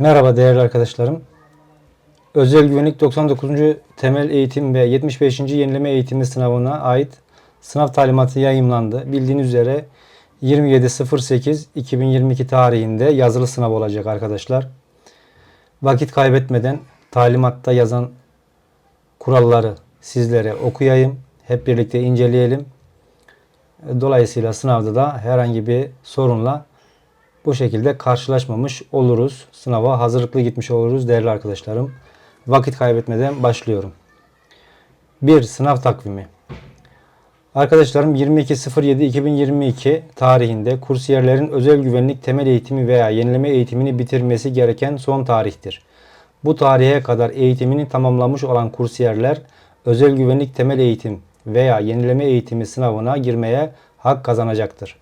Merhaba değerli arkadaşlarım. Özel güvenlik 99. temel eğitim ve 75. yenileme eğitimi sınavına ait sınav talimatı yayımlandı. Bildiğiniz üzere 27.08.2022 tarihinde yazılı sınav olacak arkadaşlar. Vakit kaybetmeden talimatta yazan kuralları sizlere okuyayım. Hep birlikte inceleyelim. Dolayısıyla sınavda da herhangi bir sorunla bu şekilde karşılaşmamış oluruz. Sınava hazırlıklı gitmiş oluruz değerli arkadaşlarım. Vakit kaybetmeden başlıyorum. 1. Sınav takvimi. Arkadaşlarım 22.07.2022 tarihinde kursiyerlerin özel güvenlik temel eğitimi veya yenileme eğitimini bitirmesi gereken son tarihtir. Bu tarihe kadar eğitimini tamamlamış olan kursiyerler özel güvenlik temel eğitim veya yenileme eğitimi sınavına girmeye hak kazanacaktır.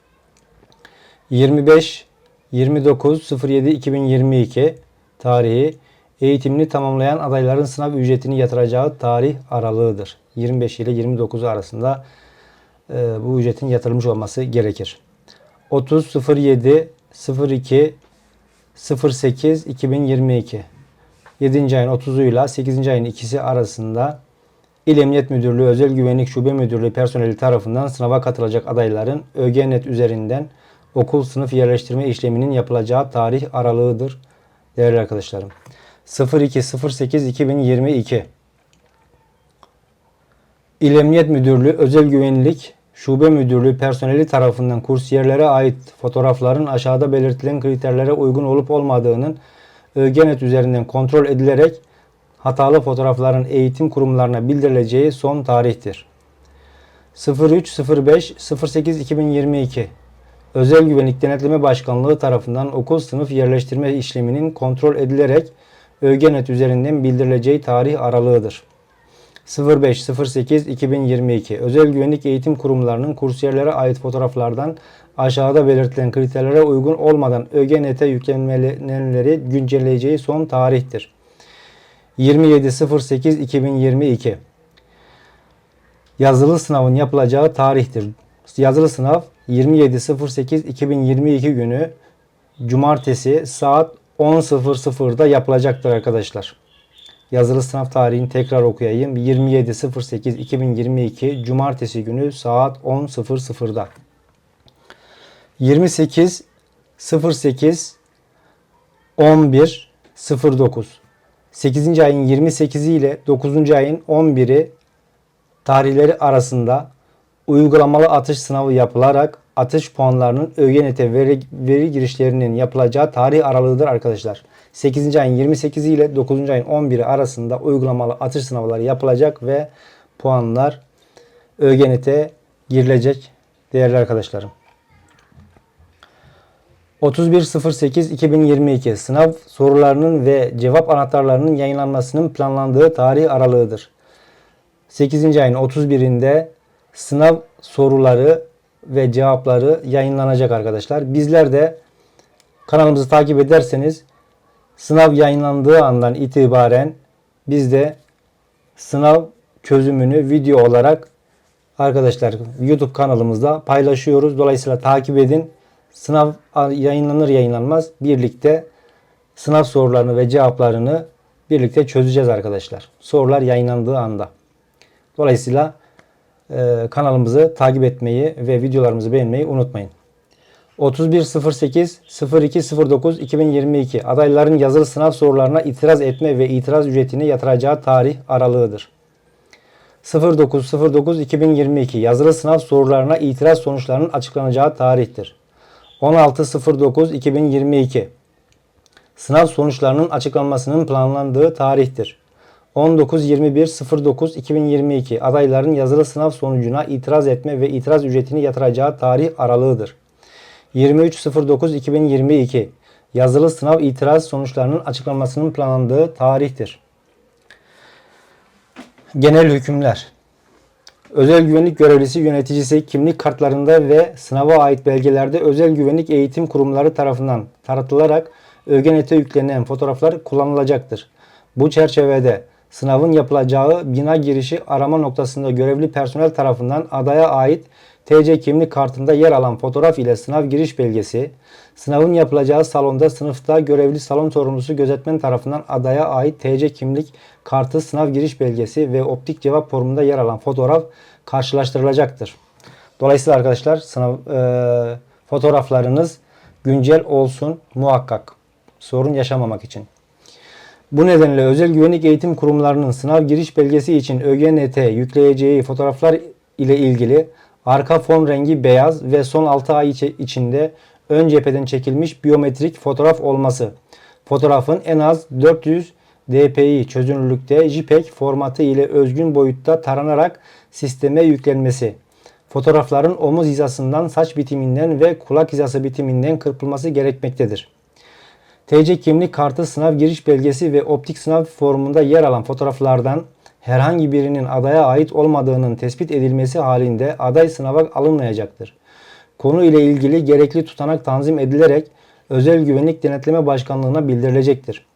25 29.07.2022 tarihi eğitimini tamamlayan adayların sınav ücretini yatıracağı tarih aralığıdır. 25 ile 29 arasında e, bu ücretin yatırılmış olması gerekir. 30.07 02 08 2022 7. ayın 30'u ile 8. ayın ikisi arasında İl Emniyet Müdürlüğü Özel Güvenlik Şube Müdürlüğü personeli tarafından sınava katılacak adayların ÖGNet üzerinden okul sınıf yerleştirme işleminin yapılacağı tarih aralığıdır değerli arkadaşlarım. 02.08.2022 İl Emniyet Müdürlüğü Özel Güvenlik Şube Müdürlüğü personeli tarafından kursiyerlere ait fotoğrafların aşağıda belirtilen kriterlere uygun olup olmadığının ÖGNet üzerinden kontrol edilerek hatalı fotoğrafların eğitim kurumlarına bildirileceği son tarihtir. 03.05.08.2022 Özel Güvenlik Denetleme Başkanlığı tarafından okul sınıf yerleştirme işleminin kontrol edilerek ÖGNet üzerinden bildirileceği tarih aralığıdır. 05.08.2022 Özel Güvenlik Eğitim Kurumlarının kursiyerlere ait fotoğraflardan aşağıda belirtilen kriterlere uygun olmadan ÖGNet'e yüklenmeleri güncelleyeceği son tarihtir. 27.08.2022 Yazılı sınavın yapılacağı tarihtir. Yazılı sınav 27.08.2022 günü Cumartesi saat 10.00'da yapılacaktır arkadaşlar. Yazılı sınav tarihini tekrar okuyayım. 27.08.2022 Cumartesi günü saat 10.00'da. 28.08 11.09 8. ayın 28'i ile 9. ayın 11'i tarihleri arasında uygulamalı atış sınavı yapılarak atış puanlarının ÖGNT veri, veri girişlerinin yapılacağı tarih aralığıdır arkadaşlar. 8. ayın 28'i ile 9. ayın 11'i arasında uygulamalı atış sınavları yapılacak ve puanlar ÖGNT'e girilecek değerli arkadaşlarım. 31.08.2022 sınav sorularının ve cevap anahtarlarının yayınlanmasının planlandığı tarih aralığıdır. 8. ayın 31'inde sınav soruları ve cevapları yayınlanacak arkadaşlar. Bizler de kanalımızı takip ederseniz sınav yayınlandığı andan itibaren biz de sınav çözümünü video olarak arkadaşlar YouTube kanalımızda paylaşıyoruz. Dolayısıyla takip edin. Sınav yayınlanır yayınlanmaz birlikte sınav sorularını ve cevaplarını birlikte çözeceğiz arkadaşlar. Sorular yayınlandığı anda. Dolayısıyla kanalımızı takip etmeyi ve videolarımızı beğenmeyi unutmayın. 31.08.02.09.2022 adayların yazılı sınav sorularına itiraz etme ve itiraz ücretini yatıracağı tarih aralığıdır. 09.09.2022 yazılı sınav sorularına itiraz sonuçlarının açıklanacağı tarihtir. 16.09.2022 sınav sonuçlarının açıklanmasının planlandığı tarihtir. 19.21.09.2022 adayların yazılı sınav sonucuna itiraz etme ve itiraz ücretini yatıracağı tarih aralığıdır. 23.09.2022 yazılı sınav itiraz sonuçlarının açıklanmasının planlandığı tarihtir. Genel hükümler Özel güvenlik görevlisi yöneticisi kimlik kartlarında ve sınava ait belgelerde özel güvenlik eğitim kurumları tarafından taratılarak ÖGNT'e yüklenen fotoğraflar kullanılacaktır. Bu çerçevede sınavın yapılacağı bina girişi arama noktasında görevli personel tarafından adaya ait TC kimlik kartında yer alan fotoğraf ile sınav giriş belgesi, sınavın yapılacağı salonda sınıfta görevli salon sorumlusu gözetmen tarafından adaya ait TC kimlik kartı sınav giriş belgesi ve optik cevap formunda yer alan fotoğraf karşılaştırılacaktır. Dolayısıyla arkadaşlar sınav e, fotoğraflarınız güncel olsun muhakkak sorun yaşamamak için. Bu nedenle özel güvenlik eğitim kurumlarının sınav giriş belgesi için ÖGNT yükleyeceği fotoğraflar ile ilgili arka fon rengi beyaz ve son 6 ay içi- içinde ön cepheden çekilmiş biyometrik fotoğraf olması. Fotoğrafın en az 400 dpi çözünürlükte JPEG formatı ile özgün boyutta taranarak sisteme yüklenmesi. Fotoğrafların omuz hizasından saç bitiminden ve kulak hizası bitiminden kırpılması gerekmektedir. TC kimlik kartı sınav giriş belgesi ve optik sınav formunda yer alan fotoğraflardan herhangi birinin adaya ait olmadığının tespit edilmesi halinde aday sınava alınmayacaktır. Konu ile ilgili gerekli tutanak tanzim edilerek Özel Güvenlik Denetleme Başkanlığı'na bildirilecektir.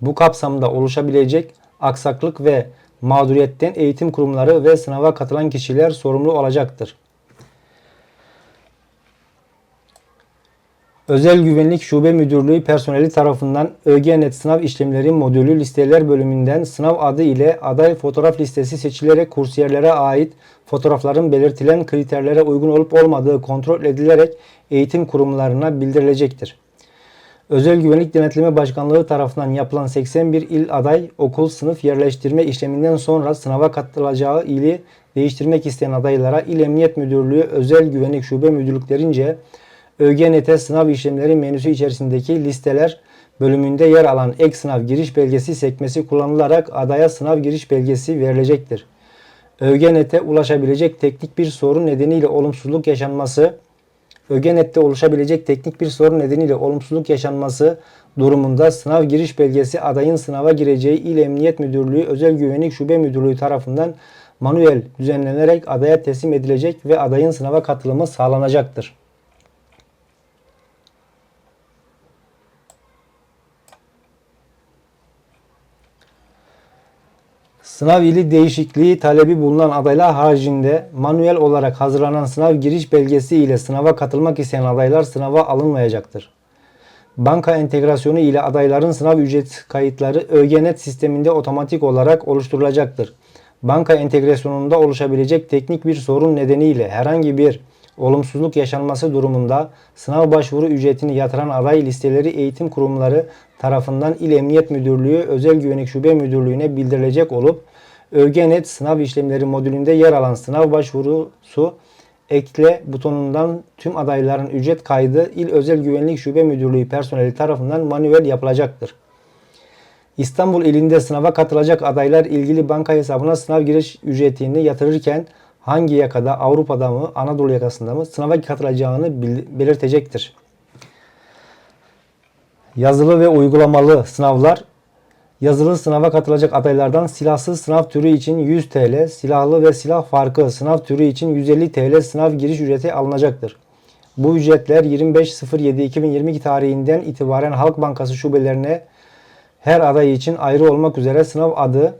Bu kapsamda oluşabilecek aksaklık ve mağduriyetten eğitim kurumları ve sınava katılan kişiler sorumlu olacaktır. Özel Güvenlik Şube Müdürlüğü personeli tarafından ÖGNet sınav işlemleri modülü listeler bölümünden sınav adı ile aday fotoğraf listesi seçilerek kursiyerlere ait fotoğrafların belirtilen kriterlere uygun olup olmadığı kontrol edilerek eğitim kurumlarına bildirilecektir. Özel Güvenlik Denetleme Başkanlığı tarafından yapılan 81 il aday okul sınıf yerleştirme işleminden sonra sınava katılacağı ili değiştirmek isteyen adaylara İl Emniyet Müdürlüğü Özel Güvenlik Şube Müdürlüklerince ÖGNT sınav işlemleri menüsü içerisindeki listeler bölümünde yer alan ek sınav giriş belgesi sekmesi kullanılarak adaya sınav giriş belgesi verilecektir. ÖGNT'e ulaşabilecek teknik bir sorun nedeniyle olumsuzluk yaşanması ÖGNet'te oluşabilecek teknik bir sorun nedeniyle olumsuzluk yaşanması durumunda sınav giriş belgesi adayın sınava gireceği İl Emniyet Müdürlüğü Özel Güvenlik Şube Müdürlüğü tarafından manuel düzenlenerek adaya teslim edilecek ve adayın sınava katılımı sağlanacaktır. Sınav ili değişikliği talebi bulunan adaylar haricinde manuel olarak hazırlanan sınav giriş belgesi ile sınava katılmak isteyen adaylar sınava alınmayacaktır. Banka entegrasyonu ile adayların sınav ücret kayıtları ÖGNet sisteminde otomatik olarak oluşturulacaktır. Banka entegrasyonunda oluşabilecek teknik bir sorun nedeniyle herhangi bir olumsuzluk yaşanması durumunda sınav başvuru ücretini yatıran aday listeleri eğitim kurumları tarafından İl Emniyet Müdürlüğü Özel Güvenlik Şube Müdürlüğü'ne bildirilecek olup ÖGNet sınav işlemleri modülünde yer alan sınav başvurusu ekle butonundan tüm adayların ücret kaydı İl Özel Güvenlik Şube Müdürlüğü personeli tarafından manuel yapılacaktır. İstanbul ilinde sınava katılacak adaylar ilgili banka hesabına sınav giriş ücretini yatırırken hangi yakada Avrupa'da mı Anadolu yakasında mı sınava katılacağını belirtecektir. Yazılı ve uygulamalı sınavlar Yazılı sınava katılacak adaylardan silahsız sınav türü için 100 TL, silahlı ve silah farkı sınav türü için 150 TL sınav giriş ücreti alınacaktır. Bu ücretler 25.07.2022 tarihinden itibaren Halk Bankası şubelerine her aday için ayrı olmak üzere sınav adı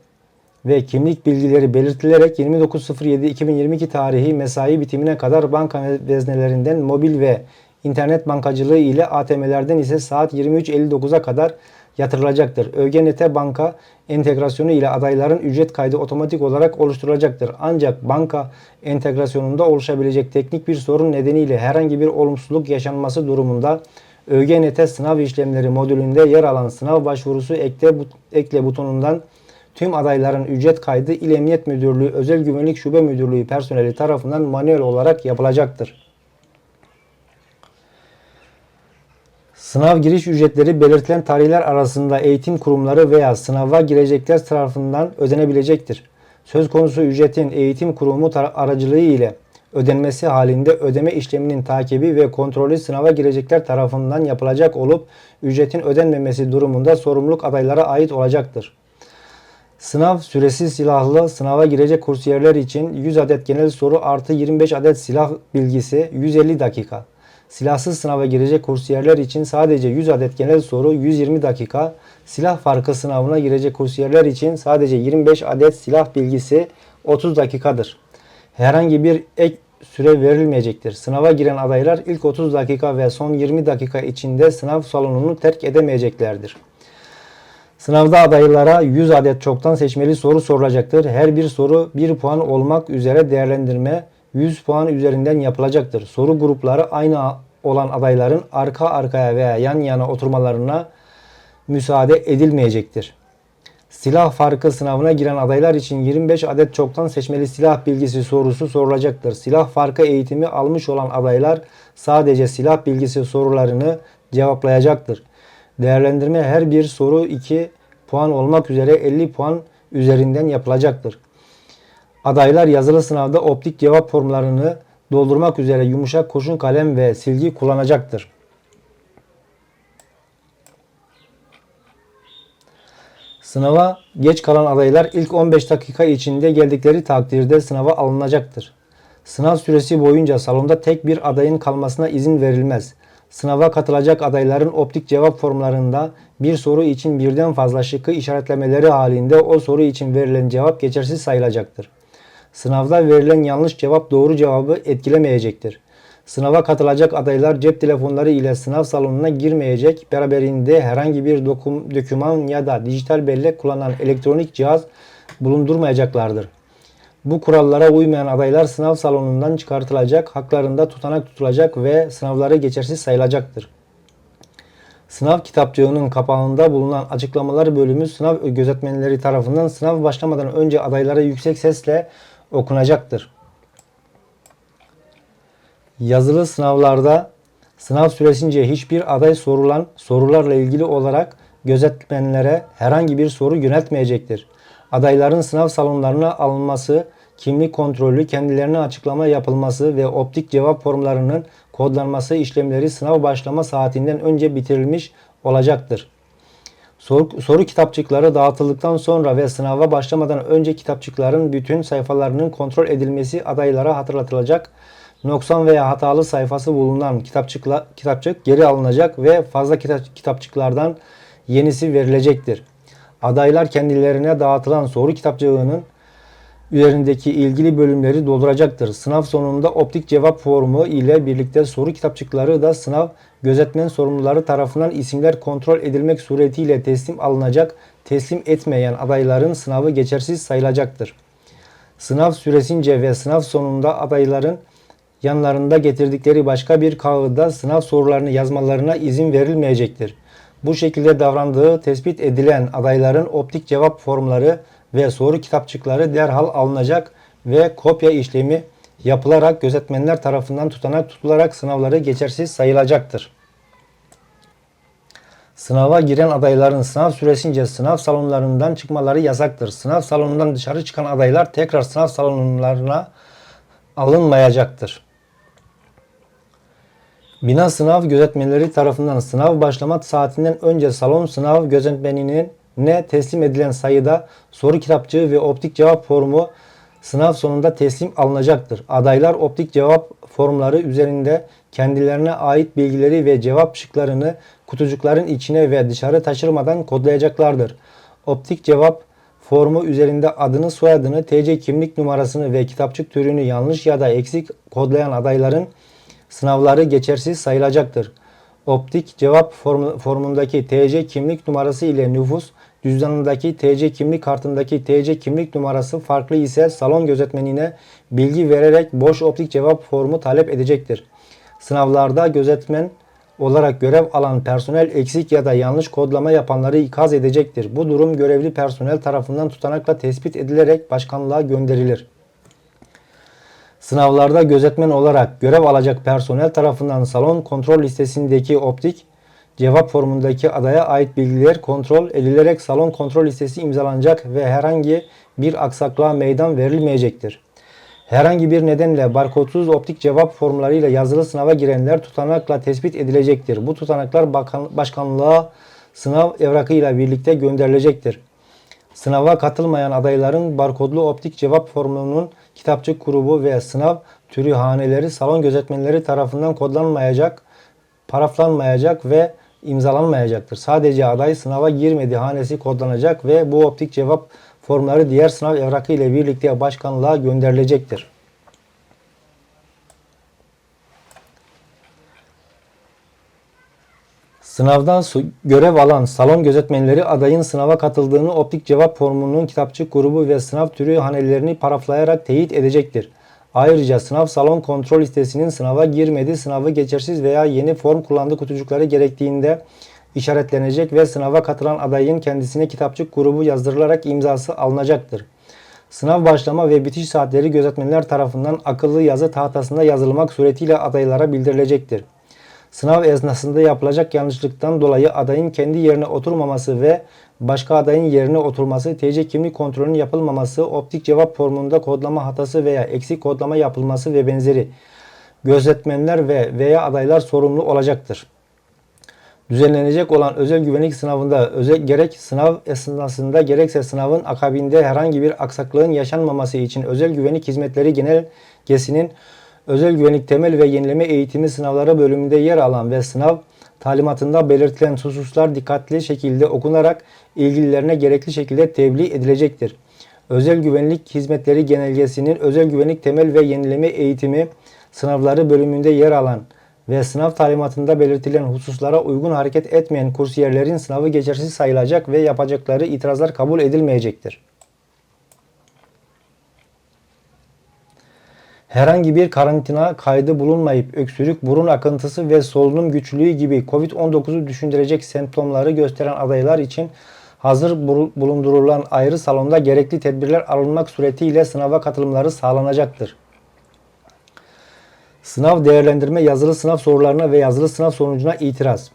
ve kimlik bilgileri belirtilerek 29.07.2022 tarihi mesai bitimine kadar banka veznelerinden mobil ve internet bankacılığı ile ATM'lerden ise saat 23.59'a kadar yatırılacaktır. ÖGNT banka entegrasyonu ile adayların ücret kaydı otomatik olarak oluşturulacaktır. Ancak banka entegrasyonunda oluşabilecek teknik bir sorun nedeniyle herhangi bir olumsuzluk yaşanması durumunda ÖGNT sınav işlemleri modülünde yer alan sınav başvurusu ekle, ekle butonundan tüm adayların ücret kaydı İl Emniyet Müdürlüğü Özel Güvenlik Şube Müdürlüğü personeli tarafından manuel olarak yapılacaktır. Sınav giriş ücretleri belirtilen tarihler arasında eğitim kurumları veya sınava girecekler tarafından ödenebilecektir. Söz konusu ücretin eğitim kurumu aracılığı ile ödenmesi halinde ödeme işleminin takibi ve kontrolü sınava girecekler tarafından yapılacak olup ücretin ödenmemesi durumunda sorumluluk adaylara ait olacaktır. Sınav süresi silahlı sınava girecek kursiyerler için 100 adet genel soru artı 25 adet silah bilgisi 150 dakika. Silahsız sınava girecek kursiyerler için sadece 100 adet genel soru 120 dakika. Silah farkı sınavına girecek kursiyerler için sadece 25 adet silah bilgisi 30 dakikadır. Herhangi bir ek süre verilmeyecektir. Sınava giren adaylar ilk 30 dakika ve son 20 dakika içinde sınav salonunu terk edemeyeceklerdir. Sınavda adaylara 100 adet çoktan seçmeli soru sorulacaktır. Her bir soru 1 puan olmak üzere değerlendirme 100 puan üzerinden yapılacaktır. Soru grupları aynı olan adayların arka arkaya veya yan yana oturmalarına müsaade edilmeyecektir. Silah farkı sınavına giren adaylar için 25 adet çoktan seçmeli silah bilgisi sorusu sorulacaktır. Silah farkı eğitimi almış olan adaylar sadece silah bilgisi sorularını cevaplayacaktır. Değerlendirme her bir soru 2 puan olmak üzere 50 puan üzerinden yapılacaktır. Adaylar yazılı sınavda optik cevap formlarını doldurmak üzere yumuşak kurşun kalem ve silgi kullanacaktır. Sınava geç kalan adaylar ilk 15 dakika içinde geldikleri takdirde sınava alınacaktır. Sınav süresi boyunca salonda tek bir adayın kalmasına izin verilmez. Sınava katılacak adayların optik cevap formlarında bir soru için birden fazla şıkkı işaretlemeleri halinde o soru için verilen cevap geçersiz sayılacaktır. Sınavda verilen yanlış cevap doğru cevabı etkilemeyecektir. Sınava katılacak adaylar cep telefonları ile sınav salonuna girmeyecek, beraberinde herhangi bir dokum, doküman ya da dijital bellek kullanan elektronik cihaz bulundurmayacaklardır. Bu kurallara uymayan adaylar sınav salonundan çıkartılacak, haklarında tutanak tutulacak ve sınavları geçersiz sayılacaktır. Sınav kitapçığının kapağında bulunan açıklamalar bölümü sınav gözetmenleri tarafından sınav başlamadan önce adaylara yüksek sesle okunacaktır. Yazılı sınavlarda sınav süresince hiçbir aday sorulan sorularla ilgili olarak gözetmenlere herhangi bir soru yöneltmeyecektir. Adayların sınav salonlarına alınması, kimlik kontrolü, kendilerine açıklama yapılması ve optik cevap formlarının kodlanması işlemleri sınav başlama saatinden önce bitirilmiş olacaktır. Soru, soru kitapçıkları dağıtıldıktan sonra ve sınava başlamadan önce kitapçıkların bütün sayfalarının kontrol edilmesi adaylara hatırlatılacak. Noksan veya hatalı sayfası bulunan kitapçıkla, kitapçık geri alınacak ve fazla kitap, kitapçıklardan yenisi verilecektir. Adaylar kendilerine dağıtılan soru kitapçığının üzerindeki ilgili bölümleri dolduracaktır. Sınav sonunda optik cevap formu ile birlikte soru kitapçıkları da sınav gözetmen sorumluları tarafından isimler kontrol edilmek suretiyle teslim alınacak. Teslim etmeyen adayların sınavı geçersiz sayılacaktır. Sınav süresince ve sınav sonunda adayların yanlarında getirdikleri başka bir kağıda sınav sorularını yazmalarına izin verilmeyecektir. Bu şekilde davrandığı tespit edilen adayların optik cevap formları ve soru kitapçıkları derhal alınacak ve kopya işlemi yapılarak gözetmenler tarafından tutanak tutularak sınavları geçersiz sayılacaktır. Sınava giren adayların sınav süresince sınav salonlarından çıkmaları yasaktır. Sınav salonundan dışarı çıkan adaylar tekrar sınav salonlarına alınmayacaktır. Bina sınav gözetmenleri tarafından sınav başlama saatinden önce salon sınav gözetmeninin ne teslim edilen sayıda soru kitapçığı ve optik cevap formu sınav sonunda teslim alınacaktır. Adaylar optik cevap formları üzerinde kendilerine ait bilgileri ve cevap şıklarını kutucukların içine ve dışarı taşırmadan kodlayacaklardır. Optik cevap formu üzerinde adını, soyadını, TC kimlik numarasını ve kitapçık türünü yanlış ya da eksik kodlayan adayların sınavları geçersiz sayılacaktır. Optik cevap formundaki TC kimlik numarası ile nüfus cüzdanındaki TC kimlik kartındaki TC kimlik numarası farklı ise salon gözetmenine bilgi vererek boş optik cevap formu talep edecektir. Sınavlarda gözetmen olarak görev alan personel eksik ya da yanlış kodlama yapanları ikaz edecektir. Bu durum görevli personel tarafından tutanakla tespit edilerek başkanlığa gönderilir. Sınavlarda gözetmen olarak görev alacak personel tarafından salon kontrol listesindeki optik cevap formundaki adaya ait bilgiler kontrol edilerek salon kontrol listesi imzalanacak ve herhangi bir aksaklığa meydan verilmeyecektir. Herhangi bir nedenle barkodsuz optik cevap formlarıyla yazılı sınava girenler tutanakla tespit edilecektir. Bu tutanaklar bakan, başkanlığa sınav evrakıyla birlikte gönderilecektir. Sınava katılmayan adayların barkodlu optik cevap formunun kitapçık grubu ve sınav türü haneleri salon gözetmenleri tarafından kodlanmayacak, paraflanmayacak ve imzalanmayacaktır. Sadece aday sınava girmedi hanesi kodlanacak ve bu optik cevap formları diğer sınav evrakı ile birlikte başkanlığa gönderilecektir. Sınavdan görev alan salon gözetmenleri adayın sınava katıldığını optik cevap formunun kitapçık grubu ve sınav türü hanelerini paraflayarak teyit edecektir. Ayrıca sınav salon kontrol listesinin sınava girmedi, sınavı geçersiz veya yeni form kullandığı kutucukları gerektiğinde işaretlenecek ve sınava katılan adayın kendisine kitapçık grubu yazdırılarak imzası alınacaktır. Sınav başlama ve bitiş saatleri gözetmenler tarafından akıllı yazı tahtasında yazılmak suretiyle adaylara bildirilecektir. Sınav esnasında yapılacak yanlışlıktan dolayı adayın kendi yerine oturmaması ve başka adayın yerine oturması, TC kimlik kontrolünün yapılmaması, optik cevap formunda kodlama hatası veya eksik kodlama yapılması ve benzeri gözetmenler ve veya adaylar sorumlu olacaktır. Düzenlenecek olan özel güvenlik sınavında özel gerek sınav esnasında gerekse sınavın akabinde herhangi bir aksaklığın yaşanmaması için özel güvenlik hizmetleri genelgesinin özel güvenlik temel ve yenileme eğitimi sınavları bölümünde yer alan ve sınav talimatında belirtilen hususlar dikkatli şekilde okunarak ilgililerine gerekli şekilde tebliğ edilecektir. Özel güvenlik hizmetleri genelgesinin özel güvenlik temel ve yenileme eğitimi sınavları bölümünde yer alan ve sınav talimatında belirtilen hususlara uygun hareket etmeyen kursiyerlerin sınavı geçersiz sayılacak ve yapacakları itirazlar kabul edilmeyecektir. Herhangi bir karantina kaydı bulunmayıp öksürük, burun akıntısı ve solunum güçlüğü gibi COVID-19'u düşündürecek semptomları gösteren adaylar için hazır bul- bulundurulan ayrı salonda gerekli tedbirler alınmak suretiyle sınava katılımları sağlanacaktır. Sınav değerlendirme yazılı sınav sorularına ve yazılı sınav sonucuna itiraz.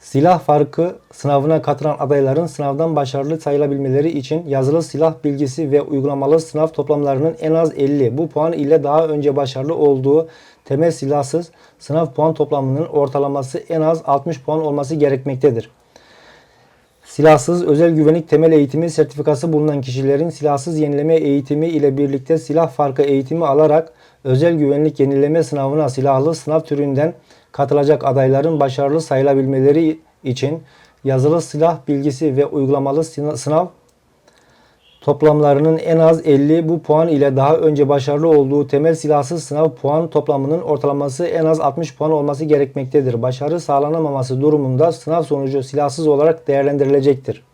Silah farkı sınavına katılan adayların sınavdan başarılı sayılabilmeleri için yazılı silah bilgisi ve uygulamalı sınav toplamlarının en az 50 bu puan ile daha önce başarılı olduğu temel silahsız sınav puan toplamının ortalaması en az 60 puan olması gerekmektedir. Silahsız özel güvenlik temel eğitimi sertifikası bulunan kişilerin silahsız yenileme eğitimi ile birlikte silah farkı eğitimi alarak özel güvenlik yenileme sınavına silahlı sınav türünden katılacak adayların başarılı sayılabilmeleri için yazılı silah bilgisi ve uygulamalı sınav toplamlarının en az 50 bu puan ile daha önce başarılı olduğu temel silahsız sınav puan toplamının ortalaması en az 60 puan olması gerekmektedir. Başarı sağlanamaması durumunda sınav sonucu silahsız olarak değerlendirilecektir.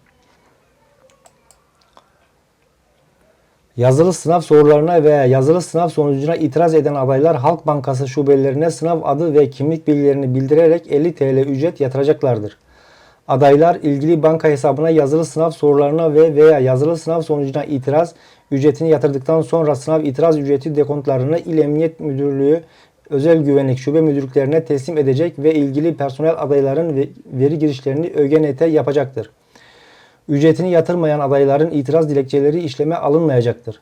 Yazılı sınav sorularına veya yazılı sınav sonucuna itiraz eden adaylar Halk Bankası şubelerine sınav adı ve kimlik bilgilerini bildirerek 50 TL ücret yatıracaklardır. Adaylar ilgili banka hesabına yazılı sınav sorularına ve veya yazılı sınav sonucuna itiraz ücretini yatırdıktan sonra sınav itiraz ücreti dekontlarını İl Emniyet Müdürlüğü Özel Güvenlik Şube Müdürlüklerine teslim edecek ve ilgili personel adayların ve- veri girişlerini ÖGNT yapacaktır. Ücretini yatırmayan adayların itiraz dilekçeleri işleme alınmayacaktır.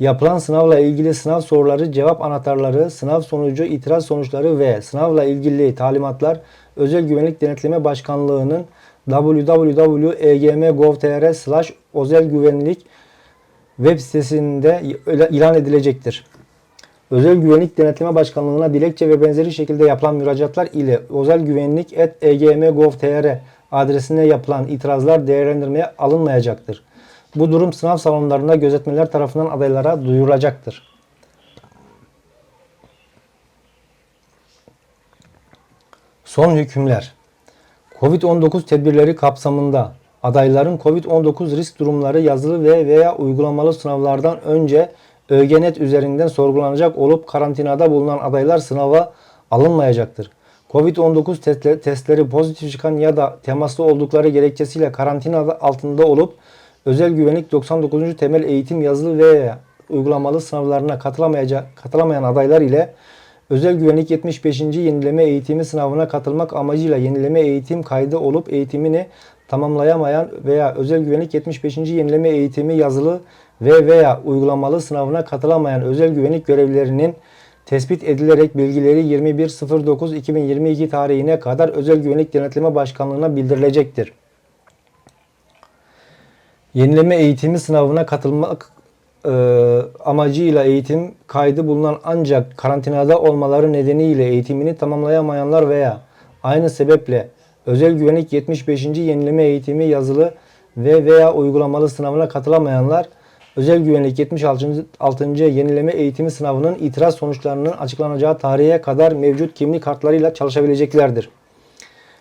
Yapılan sınavla ilgili sınav soruları, cevap anahtarları, sınav sonucu, itiraz sonuçları ve sınavla ilgili talimatlar Özel Güvenlik Denetleme Başkanlığı'nın www.egm.gov.tr slash özel web sitesinde ilan edilecektir. Özel Güvenlik Denetleme Başkanlığı'na dilekçe ve benzeri şekilde yapılan müracaatlar ile özelgüvenlik.egm.gov.tr adresine yapılan itirazlar değerlendirmeye alınmayacaktır. Bu durum sınav salonlarında gözetmeler tarafından adaylara duyurulacaktır. Son hükümler. Covid-19 tedbirleri kapsamında adayların Covid-19 risk durumları yazılı ve veya uygulamalı sınavlardan önce ÖGNET üzerinden sorgulanacak olup karantinada bulunan adaylar sınava alınmayacaktır. Covid-19 testleri, pozitif çıkan ya da temaslı oldukları gerekçesiyle karantina altında olup özel güvenlik 99. temel eğitim yazılı ve uygulamalı sınavlarına katılamayacak, katılamayan adaylar ile özel güvenlik 75. yenileme eğitimi sınavına katılmak amacıyla yenileme eğitim kaydı olup eğitimini tamamlayamayan veya özel güvenlik 75. yenileme eğitimi yazılı ve veya uygulamalı sınavına katılamayan özel güvenlik görevlilerinin tespit edilerek bilgileri 21.09.2022 tarihine kadar Özel Güvenlik Denetleme Başkanlığı'na bildirilecektir. Yenileme eğitimi sınavına katılmak e, amacıyla eğitim kaydı bulunan ancak karantinada olmaları nedeniyle eğitimini tamamlayamayanlar veya aynı sebeple Özel Güvenlik 75. yenileme eğitimi yazılı ve veya uygulamalı sınavına katılamayanlar Özel Güvenlik 76. 6. yenileme eğitimi sınavının itiraz sonuçlarının açıklanacağı tarihe kadar mevcut kimlik kartlarıyla çalışabileceklerdir.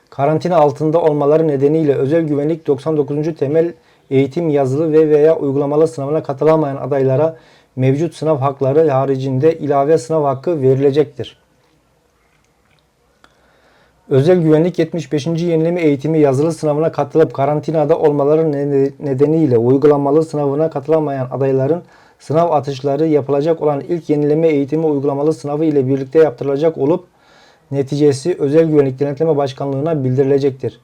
karantina altında olmaları nedeniyle özel güvenlik 99. temel eğitim yazılı ve veya uygulamalı sınavına katılamayan adaylara mevcut sınav hakları haricinde ilave sınav hakkı verilecektir. Özel güvenlik 75. yenileme eğitimi yazılı sınavına katılıp karantinada olmaları ne- nedeniyle uygulamalı sınavına katılamayan adayların sınav atışları yapılacak olan ilk yenileme eğitimi uygulamalı sınavı ile birlikte yaptırılacak olup neticesi Özel Güvenlik Denetleme Başkanlığı'na bildirilecektir.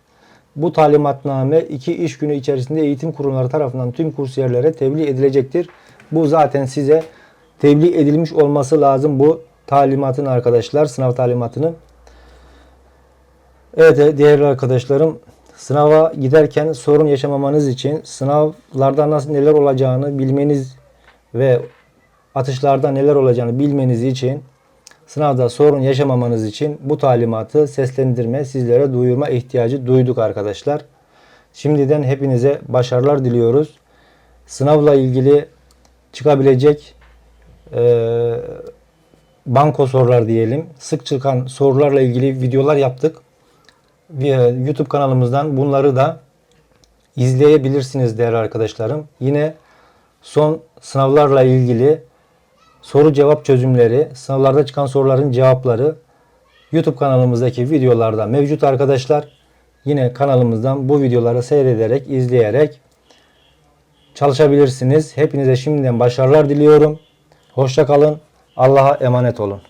Bu talimatname iki iş günü içerisinde eğitim kurumları tarafından tüm kursiyerlere tebliğ edilecektir. Bu zaten size tebliğ edilmiş olması lazım bu talimatın arkadaşlar, sınav talimatının. Evet e, değerli arkadaşlarım sınava giderken sorun yaşamamanız için sınavlarda nasıl neler olacağını bilmeniz ve atışlarda neler olacağını bilmeniz için sınavda sorun yaşamamanız için bu talimatı seslendirme sizlere duyurma ihtiyacı duyduk arkadaşlar. Şimdiden hepinize başarılar diliyoruz. Sınavla ilgili çıkabilecek eee banko sorular diyelim. Sık çıkan sorularla ilgili videolar yaptık. Ve YouTube kanalımızdan bunları da izleyebilirsiniz değerli arkadaşlarım. Yine son sınavlarla ilgili soru cevap çözümleri, sınavlarda çıkan soruların cevapları YouTube kanalımızdaki videolarda mevcut arkadaşlar. Yine kanalımızdan bu videoları seyrederek, izleyerek çalışabilirsiniz. Hepinize şimdiden başarılar diliyorum. Hoşça kalın. Allah'a emanet olun.